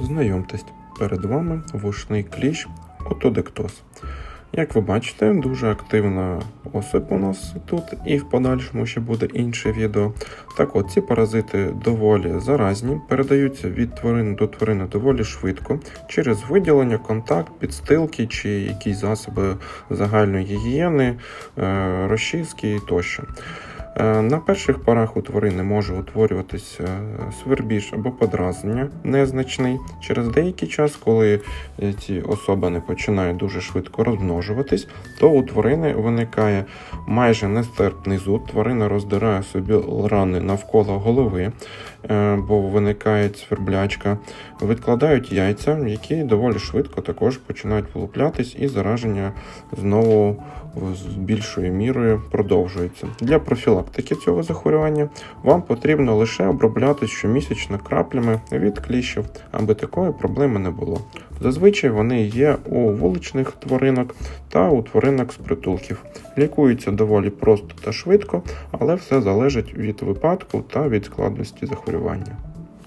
Знайомтесь, перед вами вушний кліщ отодектоз. Як ви бачите, дуже активна особь у нас тут, і в подальшому ще буде інше відео. Так от, ці паразити доволі заразні, передаються від тварини до тварини доволі швидко через виділення, контакт, підстилки чи якісь засоби загальної гігієни, е, розчистки тощо. Е, На перших порах у тварини може утворюватися свербіж або подразнення незначний. Через деякий час, коли е, ці особини починають дуже швидко розмножуватись, то у тварини виникає майже нестерпний зуд. Тварина роздирає собі рани навколо голови, е, бо виникає сверблячка, відкладають яйця, які доволі швидко також починають вилуплятись, і зараження знову з більшою мірою продовжується. Для профілактики цього захворювання вам потрібно лише обробляти щомісячно краплями від кліщів, аби такої проблеми не було. Зазвичай вони є у вуличних тваринок та у тваринок з притулків. Лікуються доволі просто та швидко, але все залежить від випадку та від складності захворювання.